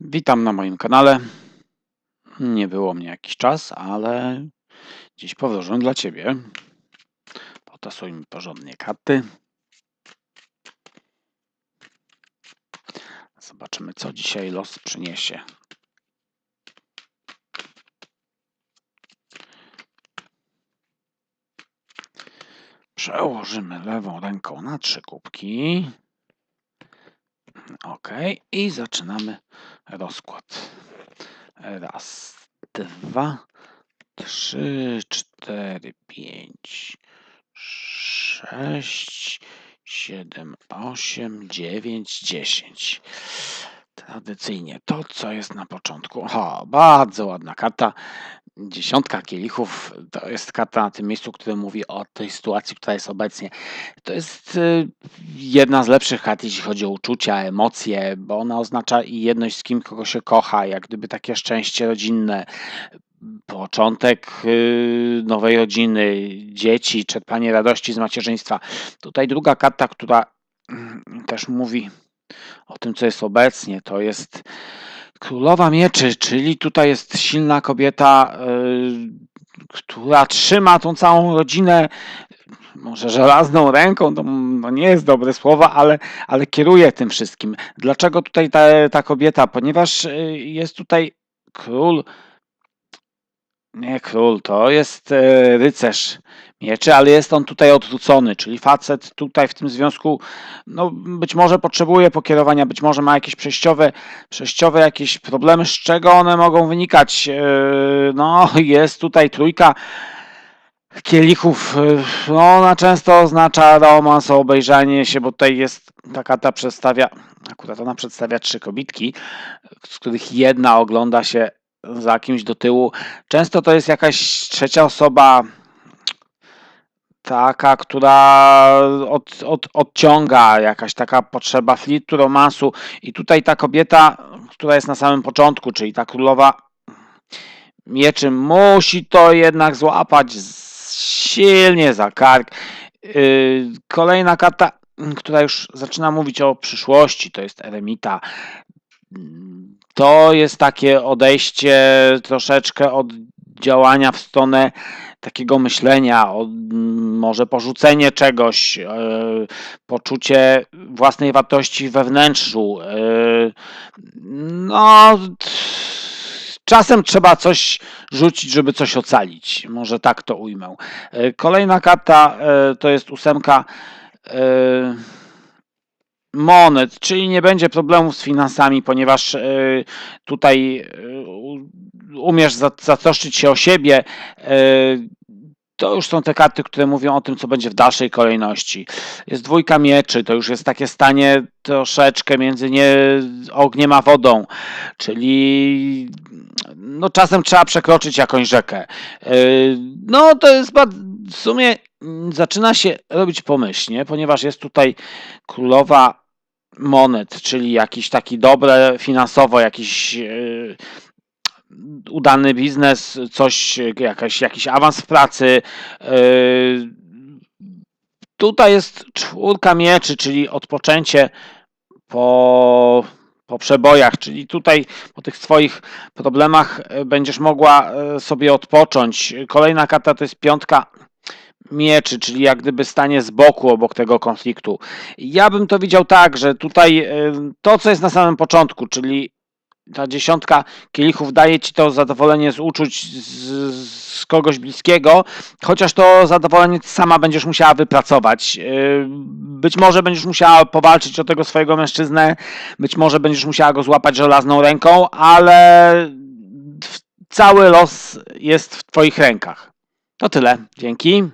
Witam na moim kanale. Nie było mnie jakiś czas, ale dziś powróżę dla Ciebie. Potasujmy porządnie karty. Zobaczymy, co dzisiaj los przyniesie. Przełożymy lewą ręką na trzy kubki. Ok, i zaczynamy rozkład. Raz, dwa, trzy, cztery, pięć, sześć, siedem, osiem, dziewięć, dziesięć. Tradycyjnie to, co jest na początku. O, bardzo ładna karta. Dziesiątka kielichów to jest karta na tym miejscu, które mówi o tej sytuacji, która jest obecnie. To jest y, jedna z lepszych kart, jeśli chodzi o uczucia, emocje, bo ona oznacza i jedność z kim, kogo się kocha, jak gdyby takie szczęście rodzinne, początek y, nowej rodziny, dzieci, czerpanie radości z macierzyństwa. Tutaj druga karta, która mm, też mówi o tym, co jest obecnie, to jest Królowa Mieczy, czyli tutaj jest silna kobieta, y, która trzyma tą całą rodzinę, może żelazną ręką, to no nie jest dobre słowo, ale, ale kieruje tym wszystkim. Dlaczego tutaj ta, ta kobieta? Ponieważ y, jest tutaj król, nie król, to jest y, rycerz mieczy, ale jest on tutaj odwrócony, czyli facet tutaj w tym związku, no być może potrzebuje pokierowania, być może ma jakieś przejściowe, przejściowe jakieś problemy, z czego one mogą wynikać. E, no, jest tutaj trójka kielichów, e, no ona często oznacza romans, obejrzanie się, bo tutaj jest taka ta przedstawia, akurat ona przedstawia trzy kobitki, z których jedna ogląda się za kimś do tyłu. Często to jest jakaś trzecia osoba, Taka, która od, od, odciąga, jakaś taka potrzeba flirtu, romansu. I tutaj ta kobieta, która jest na samym początku, czyli ta królowa mieczy, musi to jednak złapać silnie za kark. Yy, kolejna karta, która już zaczyna mówić o przyszłości, to jest eremita. To jest takie odejście troszeczkę od działania w stronę takiego myślenia, o, może porzucenie czegoś, e, poczucie własnej wartości we wnętrzu. E, no, czasem trzeba coś rzucić, żeby coś ocalić. Może tak to ujmę. E, kolejna karta to jest ósemka monet, czyli nie będzie problemów z finansami, ponieważ tutaj umiesz zatroszczyć się o siebie, to już są te karty, które mówią o tym, co będzie w dalszej kolejności. Jest dwójka mieczy, to już jest takie stanie troszeczkę między nie, ogniem a wodą, czyli no, czasem trzeba przekroczyć jakąś rzekę. No to jest w sumie zaczyna się robić pomyślnie, ponieważ jest tutaj królowa monet, czyli jakiś taki dobre finansowo, jakiś yy, udany biznes, coś, jakaś, jakiś awans w pracy. Yy, tutaj jest czwórka mieczy, czyli odpoczęcie po, po przebojach, czyli tutaj po tych swoich problemach będziesz mogła yy, sobie odpocząć. Kolejna karta to jest piątka mieczy, czyli jak gdyby stanie z boku obok tego konfliktu. Ja bym to widział tak, że tutaj to, co jest na samym początku, czyli ta dziesiątka kielichów daje ci to zadowolenie z uczuć z, z, kogoś bliskiego, chociaż to zadowolenie sama będziesz musiała wypracować. Yy, być może będziesz musiała powalczyć o tego swojego mężczyznę, być może będziesz musiała go złapać żelazną ręką, ale cały los jest w Twoich rękach. To tyle. Dzięki.